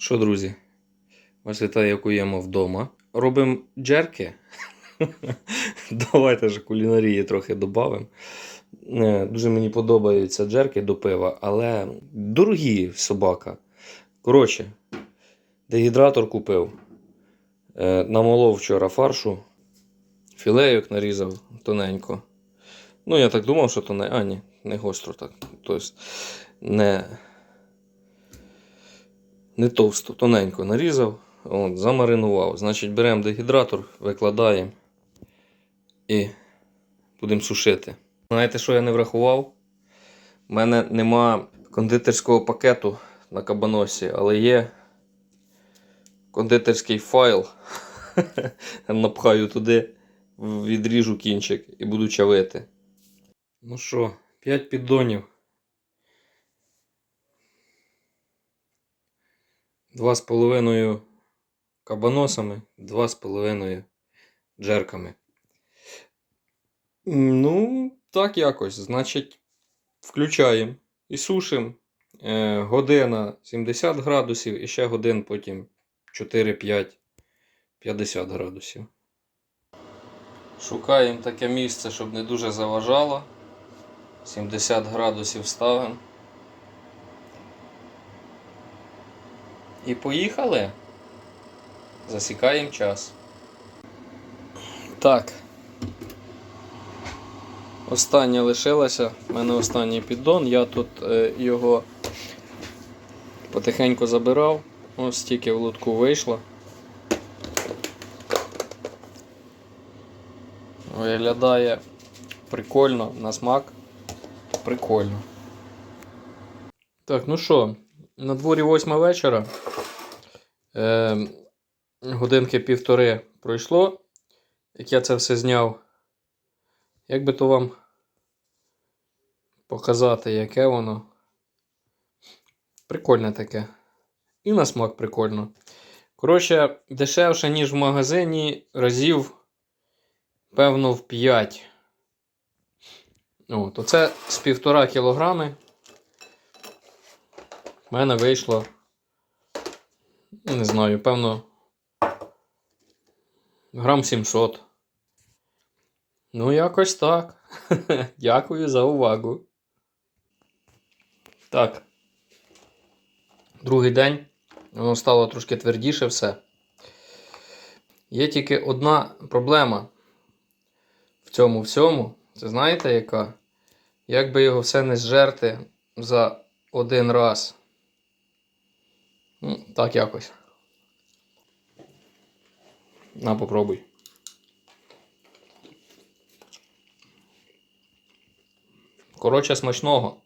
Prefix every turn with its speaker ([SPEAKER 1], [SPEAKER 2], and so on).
[SPEAKER 1] Що, друзі? Вас вітає Куємо вдома. Робимо джерки. Давайте ж кулінарії трохи додамо. Дуже мені подобаються джерки до пива, але дорогі собака. Коротше, дегідратор купив. Е, Намолов вчора фаршу. Філейок нарізав тоненько. Ну, я так думав, що тоненько. А, ні, не гостро так. Тобто, не, не товсто, тоненько нарізав, от, замаринував. Значить, беремо дегідратор, викладаємо і будемо сушити. Знаєте, що я не врахував? У мене нема кондитерського пакету на кабаносі, але є кондитерський файл. Напхаю туди, відріжу кінчик і буду чавити. Ну що, 5 піддонів. Два з половиною кабаносами, два з половиною джерками. Ну, так якось. Значить, включаємо і сушимо. Е, година 70 градусів і ще годин потім 4-5 50 градусів. Шукаємо таке місце, щоб не дуже заважало. 70 градусів ставимо. І поїхали. Засікаємо час. Так. Остання лишилася. У мене останній піддон. Я тут е, його потихеньку забирав. Ось тільки в лотку вийшло. Виглядає прикольно на смак. Прикольно. Так, ну що, на дворі 8 вечора. Е, годинки півтори пройшло, як я це все зняв. Як би то вам показати, яке воно. Прикольне таке. І на смак прикольно. Коротше, дешевше, ніж в магазині, разів, певно, в 5. О, то це з півтора кілограми. У мене вийшло. Не знаю, певно. Грам 700. Ну, якось так. Дякую за увагу. Так. Другий день. Воно стало трошки твердіше все. Є тільки одна проблема в цьому всьому. Це знаєте яка? Як би його все не зжерти за один раз. Ну, так якось. На, попробуй. Коротше, смачного.